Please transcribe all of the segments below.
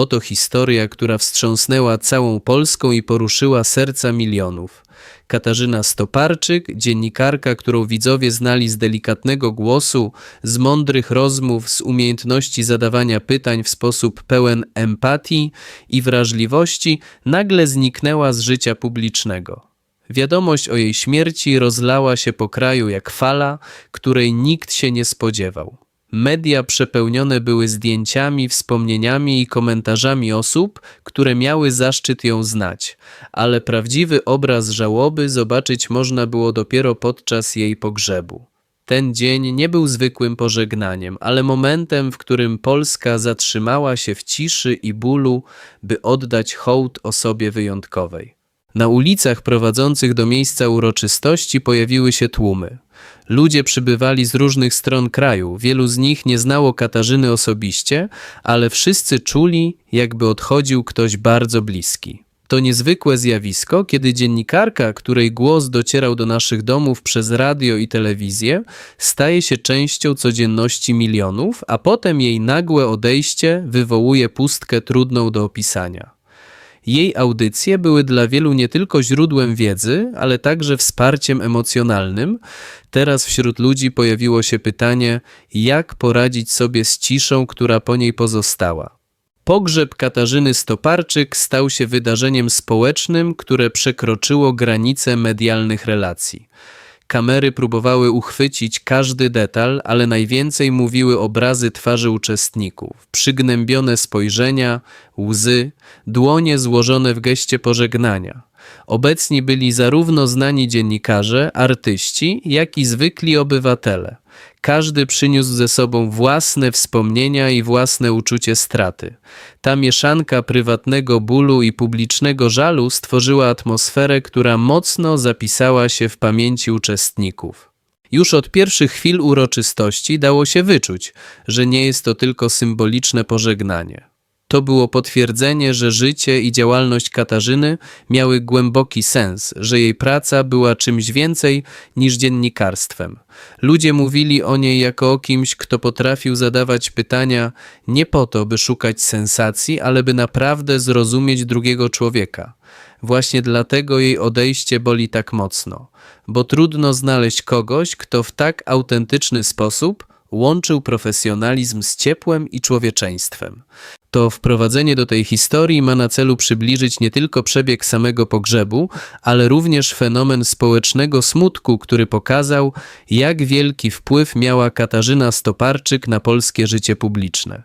Oto historia, która wstrząsnęła całą Polską i poruszyła serca milionów. Katarzyna Stoparczyk, dziennikarka, którą widzowie znali z delikatnego głosu, z mądrych rozmów, z umiejętności zadawania pytań w sposób pełen empatii i wrażliwości, nagle zniknęła z życia publicznego. Wiadomość o jej śmierci rozlała się po kraju jak fala, której nikt się nie spodziewał. Media przepełnione były zdjęciami, wspomnieniami i komentarzami osób, które miały zaszczyt ją znać, ale prawdziwy obraz żałoby zobaczyć można było dopiero podczas jej pogrzebu. Ten dzień nie był zwykłym pożegnaniem, ale momentem, w którym Polska zatrzymała się w ciszy i bólu, by oddać hołd osobie wyjątkowej. Na ulicach prowadzących do miejsca uroczystości pojawiły się tłumy. Ludzie przybywali z różnych stron kraju, wielu z nich nie znało Katarzyny osobiście, ale wszyscy czuli, jakby odchodził ktoś bardzo bliski. To niezwykłe zjawisko, kiedy dziennikarka, której głos docierał do naszych domów przez radio i telewizję, staje się częścią codzienności milionów, a potem jej nagłe odejście wywołuje pustkę trudną do opisania. Jej audycje były dla wielu nie tylko źródłem wiedzy, ale także wsparciem emocjonalnym. Teraz wśród ludzi pojawiło się pytanie, jak poradzić sobie z ciszą, która po niej pozostała. Pogrzeb Katarzyny Stoparczyk stał się wydarzeniem społecznym, które przekroczyło granice medialnych relacji. Kamery próbowały uchwycić każdy detal, ale najwięcej mówiły obrazy twarzy uczestników, przygnębione spojrzenia, łzy, dłonie złożone w geście pożegnania. Obecni byli zarówno znani dziennikarze, artyści, jak i zwykli obywatele. Każdy przyniósł ze sobą własne wspomnienia i własne uczucie straty. Ta mieszanka prywatnego bólu i publicznego żalu stworzyła atmosferę, która mocno zapisała się w pamięci uczestników. Już od pierwszych chwil uroczystości dało się wyczuć, że nie jest to tylko symboliczne pożegnanie. To było potwierdzenie, że życie i działalność Katarzyny miały głęboki sens, że jej praca była czymś więcej niż dziennikarstwem. Ludzie mówili o niej jako o kimś, kto potrafił zadawać pytania nie po to, by szukać sensacji, ale by naprawdę zrozumieć drugiego człowieka. Właśnie dlatego jej odejście boli tak mocno, bo trudno znaleźć kogoś, kto w tak autentyczny sposób łączył profesjonalizm z ciepłem i człowieczeństwem. To wprowadzenie do tej historii ma na celu przybliżyć nie tylko przebieg samego pogrzebu, ale również fenomen społecznego smutku, który pokazał, jak wielki wpływ miała Katarzyna Stoparczyk na polskie życie publiczne.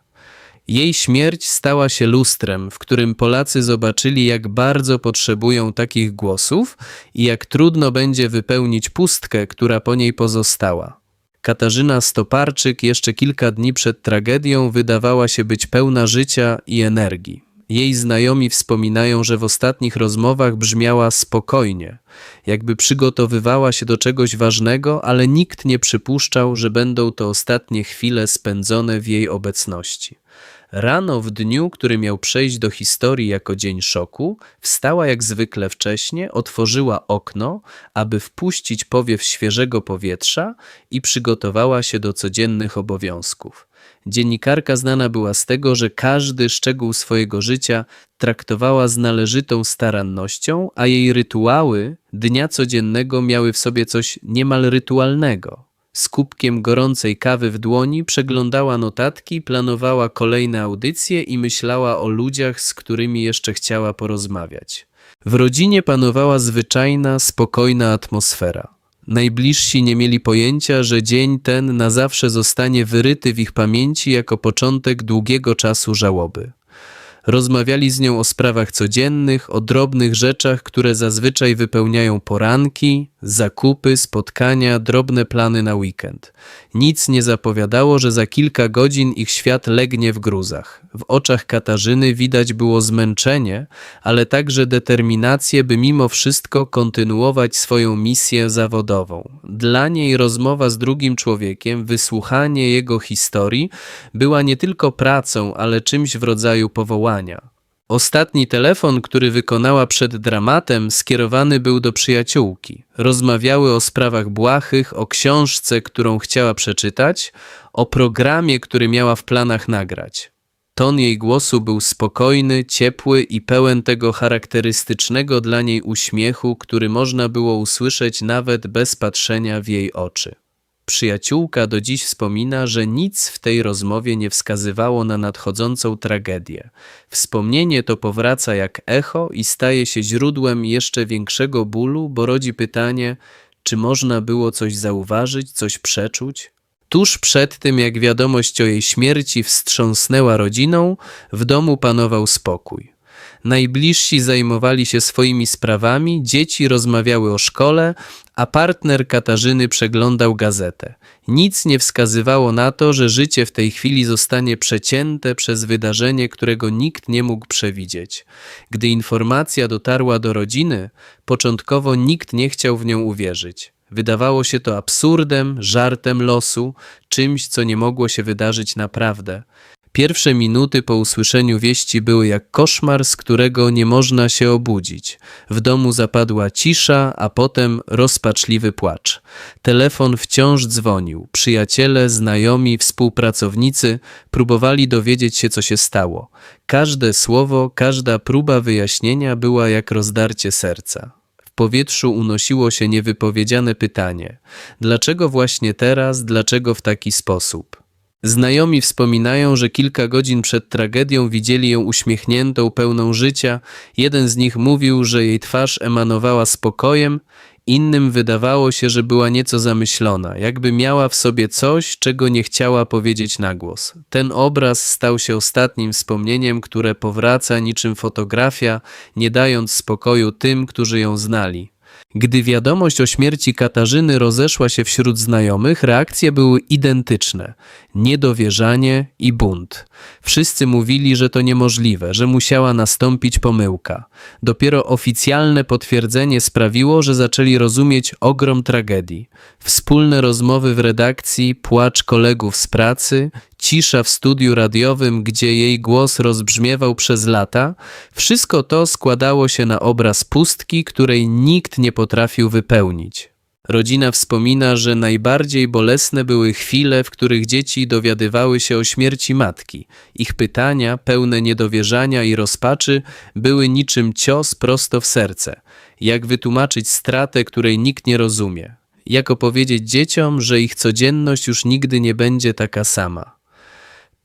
Jej śmierć stała się lustrem, w którym Polacy zobaczyli, jak bardzo potrzebują takich głosów i jak trudno będzie wypełnić pustkę, która po niej pozostała. Katarzyna Stoparczyk jeszcze kilka dni przed tragedią wydawała się być pełna życia i energii. Jej znajomi wspominają, że w ostatnich rozmowach brzmiała spokojnie, jakby przygotowywała się do czegoś ważnego, ale nikt nie przypuszczał, że będą to ostatnie chwile spędzone w jej obecności. Rano w dniu, który miał przejść do historii jako dzień szoku, wstała jak zwykle wcześnie, otworzyła okno, aby wpuścić powiew świeżego powietrza i przygotowała się do codziennych obowiązków. Dziennikarka znana była z tego, że każdy szczegół swojego życia traktowała z należytą starannością, a jej rytuały dnia codziennego miały w sobie coś niemal rytualnego. Z kubkiem gorącej kawy w dłoni przeglądała notatki, planowała kolejne audycje i myślała o ludziach, z którymi jeszcze chciała porozmawiać. W rodzinie panowała zwyczajna, spokojna atmosfera. Najbliżsi nie mieli pojęcia, że dzień ten na zawsze zostanie wyryty w ich pamięci jako początek długiego czasu żałoby. Rozmawiali z nią o sprawach codziennych, o drobnych rzeczach, które zazwyczaj wypełniają poranki, zakupy, spotkania, drobne plany na weekend. Nic nie zapowiadało, że za kilka godzin ich świat legnie w gruzach. W oczach Katarzyny widać było zmęczenie, ale także determinację, by mimo wszystko kontynuować swoją misję zawodową. Dla niej rozmowa z drugim człowiekiem, wysłuchanie jego historii była nie tylko pracą, ale czymś w rodzaju powołania. Ostatni telefon, który wykonała przed dramatem, skierowany był do przyjaciółki. Rozmawiały o sprawach błahych, o książce, którą chciała przeczytać, o programie, który miała w planach nagrać. Ton jej głosu był spokojny, ciepły i pełen tego charakterystycznego dla niej uśmiechu, który można było usłyszeć nawet bez patrzenia w jej oczy. Przyjaciółka do dziś wspomina, że nic w tej rozmowie nie wskazywało na nadchodzącą tragedię. Wspomnienie to powraca jak echo i staje się źródłem jeszcze większego bólu, bo rodzi pytanie, czy można było coś zauważyć, coś przeczuć? Tuż przed tym, jak wiadomość o jej śmierci wstrząsnęła rodziną, w domu panował spokój. Najbliżsi zajmowali się swoimi sprawami, dzieci rozmawiały o szkole, a partner Katarzyny przeglądał gazetę. Nic nie wskazywało na to, że życie w tej chwili zostanie przecięte przez wydarzenie, którego nikt nie mógł przewidzieć. Gdy informacja dotarła do rodziny, początkowo nikt nie chciał w nią uwierzyć. Wydawało się to absurdem, żartem losu, czymś, co nie mogło się wydarzyć naprawdę. Pierwsze minuty po usłyszeniu wieści były jak koszmar, z którego nie można się obudzić. W domu zapadła cisza, a potem rozpaczliwy płacz. Telefon wciąż dzwonił. Przyjaciele, znajomi, współpracownicy próbowali dowiedzieć się, co się stało. Każde słowo, każda próba wyjaśnienia była jak rozdarcie serca. W powietrzu unosiło się niewypowiedziane pytanie: dlaczego właśnie teraz, dlaczego w taki sposób? Znajomi wspominają, że kilka godzin przed tragedią widzieli ją uśmiechniętą, pełną życia. Jeden z nich mówił, że jej twarz emanowała spokojem, innym wydawało się, że była nieco zamyślona, jakby miała w sobie coś, czego nie chciała powiedzieć na głos. Ten obraz stał się ostatnim wspomnieniem, które powraca niczym fotografia, nie dając spokoju tym, którzy ją znali. Gdy wiadomość o śmierci Katarzyny rozeszła się wśród znajomych, reakcje były identyczne: niedowierzanie i bunt. Wszyscy mówili, że to niemożliwe, że musiała nastąpić pomyłka. Dopiero oficjalne potwierdzenie sprawiło, że zaczęli rozumieć ogrom tragedii. Wspólne rozmowy w redakcji, płacz kolegów z pracy, cisza w studiu radiowym, gdzie jej głos rozbrzmiewał przez lata, wszystko to składało się na obraz pustki, której nikt nie potrafił wypełnić. Rodzina wspomina, że najbardziej bolesne były chwile, w których dzieci dowiadywały się o śmierci matki. Ich pytania, pełne niedowierzania i rozpaczy, były niczym cios prosto w serce. Jak wytłumaczyć stratę, której nikt nie rozumie? Jak opowiedzieć dzieciom, że ich codzienność już nigdy nie będzie taka sama?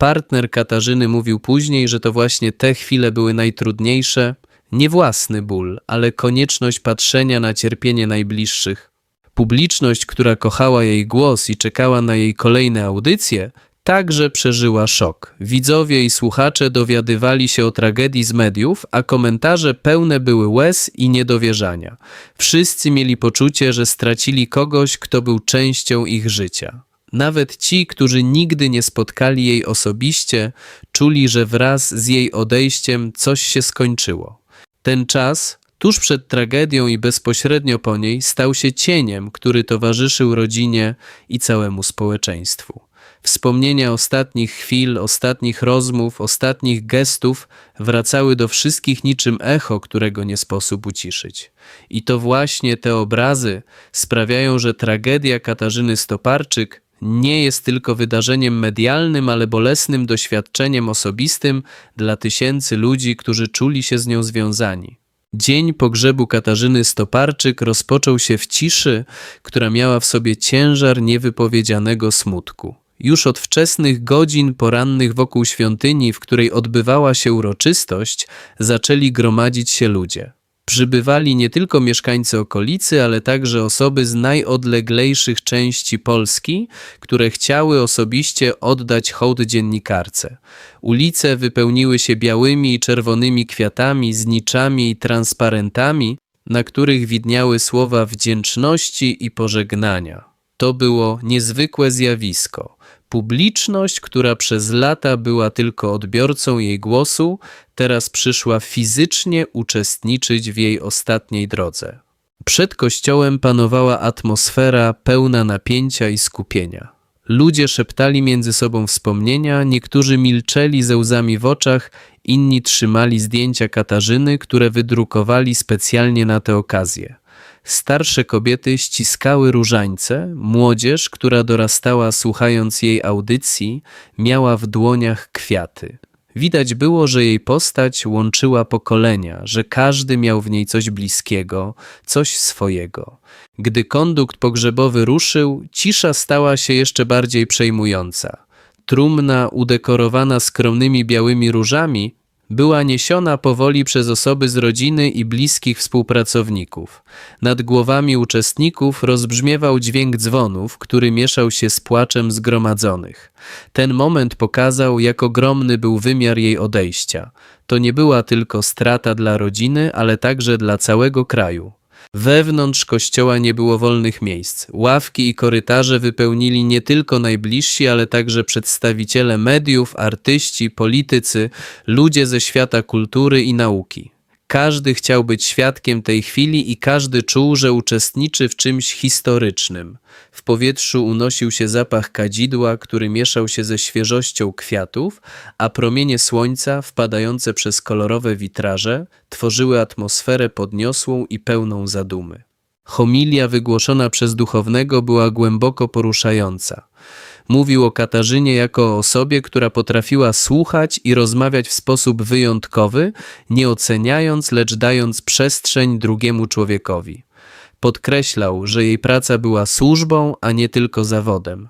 Partner Katarzyny mówił później, że to właśnie te chwile były najtrudniejsze, nie własny ból, ale konieczność patrzenia na cierpienie najbliższych. Publiczność, która kochała jej głos i czekała na jej kolejne audycje, także przeżyła szok. Widzowie i słuchacze dowiadywali się o tragedii z mediów, a komentarze pełne były łez i niedowierzania. Wszyscy mieli poczucie, że stracili kogoś, kto był częścią ich życia. Nawet ci, którzy nigdy nie spotkali jej osobiście, czuli, że wraz z jej odejściem coś się skończyło. Ten czas, tuż przed tragedią i bezpośrednio po niej, stał się cieniem, który towarzyszył rodzinie i całemu społeczeństwu. Wspomnienia ostatnich chwil, ostatnich rozmów, ostatnich gestów wracały do wszystkich niczym echo, którego nie sposób uciszyć. I to właśnie te obrazy sprawiają, że tragedia Katarzyny Stoparczyk nie jest tylko wydarzeniem medialnym, ale bolesnym doświadczeniem osobistym dla tysięcy ludzi, którzy czuli się z nią związani. Dzień pogrzebu Katarzyny Stoparczyk rozpoczął się w ciszy, która miała w sobie ciężar niewypowiedzianego smutku. Już od wczesnych godzin porannych wokół świątyni, w której odbywała się uroczystość, zaczęli gromadzić się ludzie. Przybywali nie tylko mieszkańcy okolicy, ale także osoby z najodleglejszych części Polski, które chciały osobiście oddać hołd dziennikarce. Ulice wypełniły się białymi i czerwonymi kwiatami, zniczami i transparentami, na których widniały słowa wdzięczności i pożegnania. To było niezwykłe zjawisko. Publiczność, która przez lata była tylko odbiorcą jej głosu, teraz przyszła fizycznie uczestniczyć w jej ostatniej drodze. Przed kościołem panowała atmosfera pełna napięcia i skupienia. Ludzie szeptali między sobą wspomnienia, niektórzy milczeli ze łzami w oczach, inni trzymali zdjęcia Katarzyny, które wydrukowali specjalnie na tę okazję. Starsze kobiety ściskały różańce, młodzież, która dorastała słuchając jej audycji, miała w dłoniach kwiaty. Widać było, że jej postać łączyła pokolenia, że każdy miał w niej coś bliskiego, coś swojego. Gdy kondukt pogrzebowy ruszył, cisza stała się jeszcze bardziej przejmująca. Trumna, udekorowana skromnymi białymi różami, była niesiona powoli przez osoby z rodziny i bliskich współpracowników. Nad głowami uczestników rozbrzmiewał dźwięk dzwonów, który mieszał się z płaczem zgromadzonych. Ten moment pokazał, jak ogromny był wymiar jej odejścia. To nie była tylko strata dla rodziny, ale także dla całego kraju. Wewnątrz kościoła nie było wolnych miejsc. Ławki i korytarze wypełnili nie tylko najbliżsi, ale także przedstawiciele mediów, artyści, politycy, ludzie ze świata kultury i nauki. Każdy chciał być świadkiem tej chwili i każdy czuł, że uczestniczy w czymś historycznym. W powietrzu unosił się zapach kadzidła, który mieszał się ze świeżością kwiatów, a promienie słońca, wpadające przez kolorowe witraże, tworzyły atmosferę podniosłą i pełną zadumy. Homilia wygłoszona przez duchownego była głęboko poruszająca. Mówił o Katarzynie jako o osobie, która potrafiła słuchać i rozmawiać w sposób wyjątkowy, nie oceniając, lecz dając przestrzeń drugiemu człowiekowi. Podkreślał, że jej praca była służbą, a nie tylko zawodem.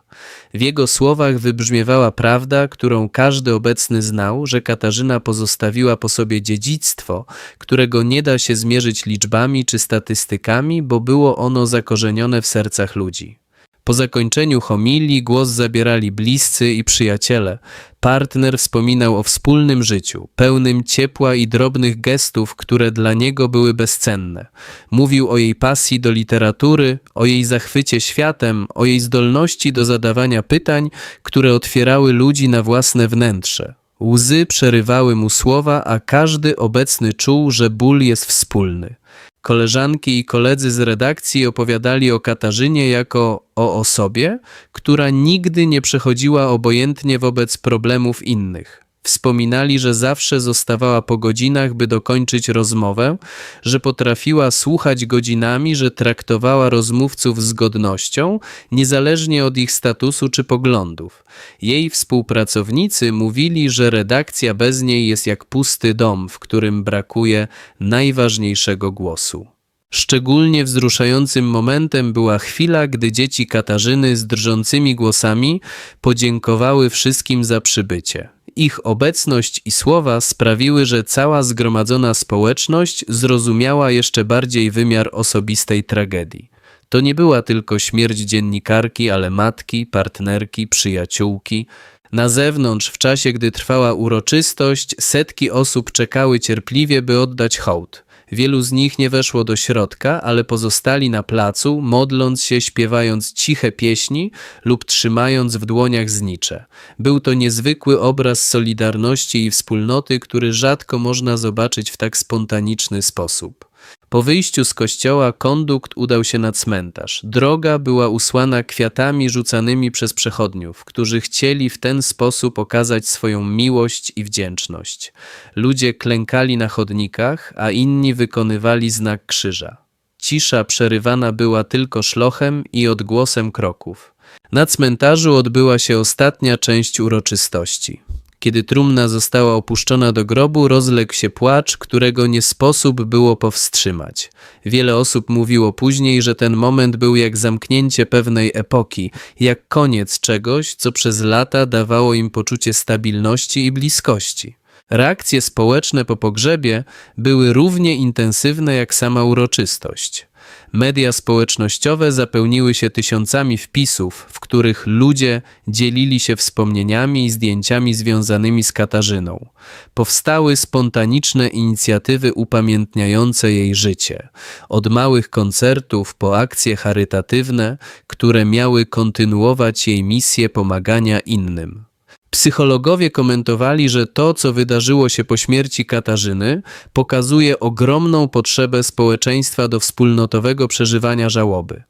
W jego słowach wybrzmiewała prawda, którą każdy obecny znał, że Katarzyna pozostawiła po sobie dziedzictwo, którego nie da się zmierzyć liczbami czy statystykami, bo było ono zakorzenione w sercach ludzi. Po zakończeniu homilii głos zabierali bliscy i przyjaciele. Partner wspominał o wspólnym życiu, pełnym ciepła i drobnych gestów, które dla niego były bezcenne. Mówił o jej pasji do literatury, o jej zachwycie światem, o jej zdolności do zadawania pytań, które otwierały ludzi na własne wnętrze. Łzy przerywały mu słowa, a każdy obecny czuł, że ból jest wspólny. Koleżanki i koledzy z redakcji opowiadali o Katarzynie jako o osobie, która nigdy nie przechodziła obojętnie wobec problemów innych. Wspominali, że zawsze zostawała po godzinach, by dokończyć rozmowę, że potrafiła słuchać godzinami, że traktowała rozmówców z godnością, niezależnie od ich statusu czy poglądów. Jej współpracownicy mówili, że redakcja bez niej jest jak pusty dom, w którym brakuje najważniejszego głosu. Szczególnie wzruszającym momentem była chwila, gdy dzieci Katarzyny z drżącymi głosami podziękowały wszystkim za przybycie. Ich obecność i słowa sprawiły, że cała zgromadzona społeczność zrozumiała jeszcze bardziej wymiar osobistej tragedii. To nie była tylko śmierć dziennikarki, ale matki, partnerki, przyjaciółki. Na zewnątrz, w czasie gdy trwała uroczystość, setki osób czekały cierpliwie, by oddać hołd. Wielu z nich nie weszło do środka, ale pozostali na placu, modląc się, śpiewając ciche pieśni lub trzymając w dłoniach znicze. Był to niezwykły obraz solidarności i wspólnoty, który rzadko można zobaczyć w tak spontaniczny sposób. Po wyjściu z kościoła kondukt udał się na cmentarz. Droga była usłana kwiatami rzucanymi przez przechodniów, którzy chcieli w ten sposób okazać swoją miłość i wdzięczność. Ludzie klękali na chodnikach, a inni wykonywali znak krzyża. Cisza przerywana była tylko szlochem i odgłosem kroków. Na cmentarzu odbyła się ostatnia część uroczystości. Kiedy trumna została opuszczona do grobu, rozległ się płacz, którego nie sposób było powstrzymać. Wiele osób mówiło później, że ten moment był jak zamknięcie pewnej epoki, jak koniec czegoś, co przez lata dawało im poczucie stabilności i bliskości. Reakcje społeczne po pogrzebie były równie intensywne jak sama uroczystość. Media społecznościowe zapełniły się tysiącami wpisów, w których ludzie dzielili się wspomnieniami i zdjęciami związanymi z Katarzyną. Powstały spontaniczne inicjatywy upamiętniające jej życie, od małych koncertów po akcje charytatywne, które miały kontynuować jej misję pomagania innym. Psychologowie komentowali, że to, co wydarzyło się po śmierci Katarzyny, pokazuje ogromną potrzebę społeczeństwa do wspólnotowego przeżywania żałoby.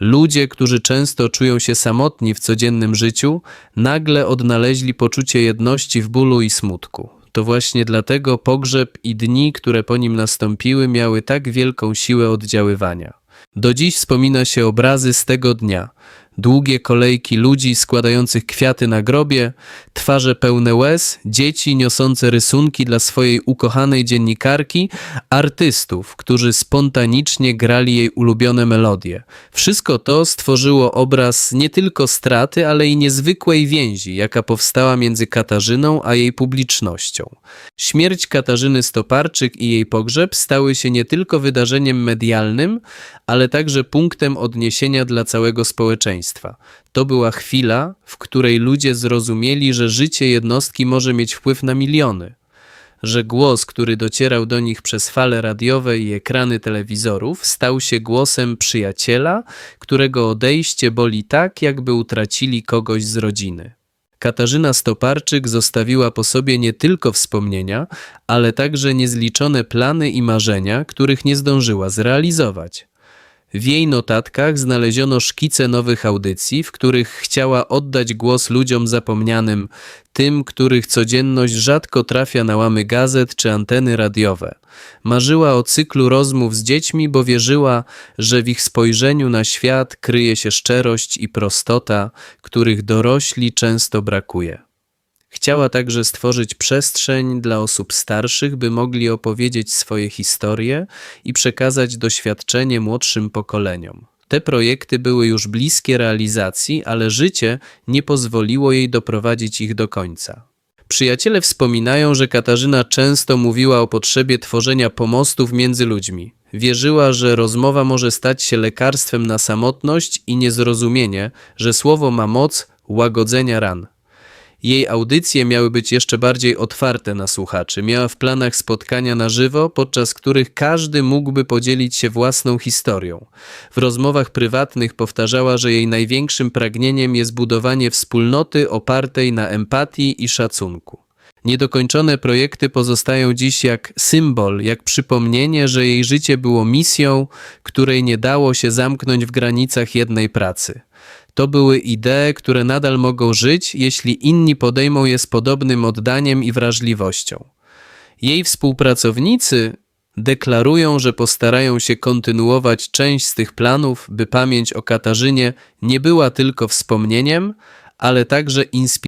Ludzie, którzy często czują się samotni w codziennym życiu, nagle odnaleźli poczucie jedności w bólu i smutku. To właśnie dlatego pogrzeb i dni, które po nim nastąpiły, miały tak wielką siłę oddziaływania. Do dziś wspomina się obrazy z tego dnia. Długie kolejki ludzi składających kwiaty na grobie, twarze pełne łez, dzieci niosące rysunki dla swojej ukochanej dziennikarki, artystów, którzy spontanicznie grali jej ulubione melodie. Wszystko to stworzyło obraz nie tylko straty, ale i niezwykłej więzi, jaka powstała między Katarzyną a jej publicznością. Śmierć Katarzyny Stoparczyk i jej pogrzeb stały się nie tylko wydarzeniem medialnym, ale także punktem odniesienia dla całego To była chwila, w której ludzie zrozumieli, że życie jednostki może mieć wpływ na miliony że głos, który docierał do nich przez fale radiowe i ekrany telewizorów, stał się głosem przyjaciela, którego odejście boli tak, jakby utracili kogoś z rodziny. Katarzyna Stoparczyk zostawiła po sobie nie tylko wspomnienia, ale także niezliczone plany i marzenia, których nie zdążyła zrealizować. W jej notatkach znaleziono szkice nowych audycji, w których chciała oddać głos ludziom zapomnianym, tym, których codzienność rzadko trafia na łamy gazet czy anteny radiowe. Marzyła o cyklu rozmów z dziećmi, bo wierzyła, że w ich spojrzeniu na świat kryje się szczerość i prostota, których dorośli często brakuje. Chciała także stworzyć przestrzeń dla osób starszych, by mogli opowiedzieć swoje historie i przekazać doświadczenie młodszym pokoleniom. Te projekty były już bliskie realizacji, ale życie nie pozwoliło jej doprowadzić ich do końca. Przyjaciele wspominają, że Katarzyna często mówiła o potrzebie tworzenia pomostów między ludźmi. Wierzyła, że rozmowa może stać się lekarstwem na samotność i niezrozumienie, że słowo ma moc łagodzenia ran. Jej audycje miały być jeszcze bardziej otwarte na słuchaczy. Miała w planach spotkania na żywo, podczas których każdy mógłby podzielić się własną historią. W rozmowach prywatnych powtarzała, że jej największym pragnieniem jest budowanie wspólnoty opartej na empatii i szacunku. Niedokończone projekty pozostają dziś jak symbol, jak przypomnienie, że jej życie było misją, której nie dało się zamknąć w granicach jednej pracy. To były idee, które nadal mogą żyć, jeśli inni podejmą je z podobnym oddaniem i wrażliwością. Jej współpracownicy deklarują, że postarają się kontynuować część z tych planów, by pamięć o Katarzynie nie była tylko wspomnieniem, ale także inspiracją.